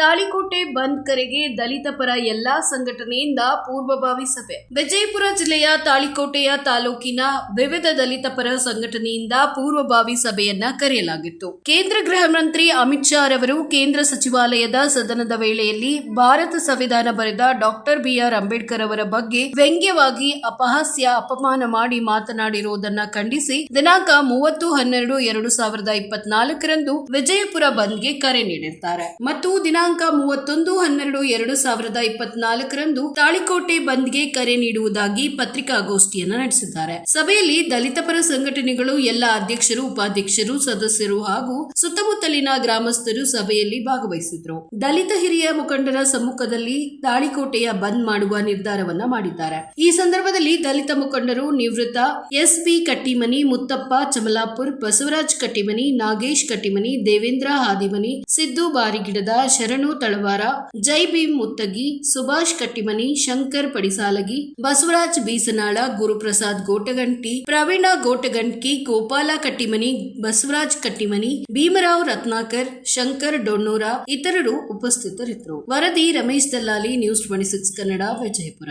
ತಾಳಿಕೋಟೆ ಬಂದ್ ಕರೆಗೆ ದಲಿತ ಪರ ಎಲ್ಲಾ ಸಂಘಟನೆಯಿಂದ ಪೂರ್ವಭಾವಿ ಸಭೆ. ವಿಜಯಪುರ ಜಿಲ್ಲೆಯ ತಾಳಿಕೋಟೆಯ ತಾಲೂಕಿನ ವಿವಿಧ ದಲಿತ ಪರ ಸಂಘಟನೆಯಿಂದ ಪೂರ್ವಭಾವಿ ಸಭೆಯನ್ನ ಕರೆಯಲಾಗಿತ್ತು. ಕೇಂದ್ರ ಗೃಹ ಮಂತ್ರಿ ಅಮಿತ್ ಶಾ ರವರು ಕೇಂದ್ರ ಸಚಿವಾಲಯದ ಸದನದ ವೇಳೆಯಲ್ಲಿ ಭಾರತ ಸಂವಿಧಾನ ಬರೆದ ಡಾಕ್ಟರ್ ಬಿಆರ್ ಅಂಬೇಡ್ಕರ್ ಅವರ ಬಗ್ಗೆ ವ್ಯಂಗ್ಯವಾಗಿ ಅಪಹಾಸ್ಯ, ಅಪಮಾನ ಮಾಡಿ ಮಾತನಾಡಿರುವುದನ್ನ ಖಂಡಿಸಿ ದಿನಾಂಕ ಮೂವತ್ತು, ಹನ್ನೆರಡು, ಎರಡು ಸಾವಿರದ ಇಪ್ಪತ್ನಾಲ್ಕರಂದು ವಿಜಯಪುರ ಬಂದ್ಗೆ ಕರೆ ನೀಡಿರ್ತಾರೆ. ಮತ್ತು ದಿನಾಂಕ ಮೂವತ್ತೊಂದು ಹನ್ನೆರಡು ಎರಡು ಸಾವಿರದ ಇಪ್ಪತ್ನಾಲ್ಕರಂದು ತಾಳಿಕೋಟೆ ಬಂದ್ಗೆ ಕರೆ ನೀಡುವುದಾಗಿ ಪತ್ರಿಕಾಗೋಷ್ಠಿಯನ್ನು ನಡೆಸಿದ್ದಾರೆ. ಸಭೆಯಲ್ಲಿ ದಲಿತ ಪರ ಸಂಘಟನೆಗಳು, ಎಲ್ಲ ಅಧ್ಯಕ್ಷರು, ಉಪಾಧ್ಯಕ್ಷರು, ಸದಸ್ಯರು ಹಾಗೂ ಸುತ್ತಮುತ್ತಲಿನ ಗ್ರಾಮಸ್ಥರು ಸಭೆಯಲ್ಲಿ ಭಾಗವಹಿಸಿದ್ರು. ದಲಿತ ಹಿರಿಯ ಮುಖಂಡರ ಸಮ್ಮುಖದಲ್ಲಿ ತಾಳಿಕೋಟೆಯ ಬಂದ್ ಮಾಡುವ ನಿರ್ಧಾರವನ್ನ ಮಾಡಿದ್ದಾರೆ. ಈ ಸಂದರ್ಭದಲ್ಲಿ ದಲಿತ ಮುಖಂಡರು ನಿವೃತ್ತ ಎಸ್ ಬಿ ಕಟ್ಟಿಮನಿ, ಮುತ್ತಪ್ಪ, ಚಮಲಾಪುರ್, ಬಸವರಾಜ್ ಕಟ್ಟಿಮನಿ, ನಾಗೇಶ್ ಕಟ್ಟಿಮನಿ, ದೇವೇಂದ್ರ ಹಾದಿಮನಿ, ಸಿದ್ದು ಬಾರಿಗಿಡದ ಶರಣು ತಳವಾರ, ಜೈ ಭೀಮ್ ಮುತ್ತಗಿ, ಸುಭಾಷ್ ಕಟ್ಟಿಮನಿ, ಶಂಕರ್ ಪಡಿಸಾಲಗಿ, ಬಸವರಾಜ್ ಬೀಸನಾಳ, ಗುರುಪ್ರಸಾದ್ ಗೋಟಗಂಟಿ, ಪ್ರವೀಣ ಗೋಟಗಂಟಿ ಗೋಪಾಲ ಕಟ್ಟಿಮನಿ, ಬಸವರಾಜ್ ಕಟ್ಟಿಮನಿ, ಭೀಮರಾವ್ ರತ್ನಾಕರ್, ಶಂಕರ್ ಡೊಣ್ಣೂರ ಇತರರು ಉಪಸ್ಥಿತರಿದ್ದರು. ವರದಿ Ramesh Dallali, news twenty six Kannada, Vijayapura.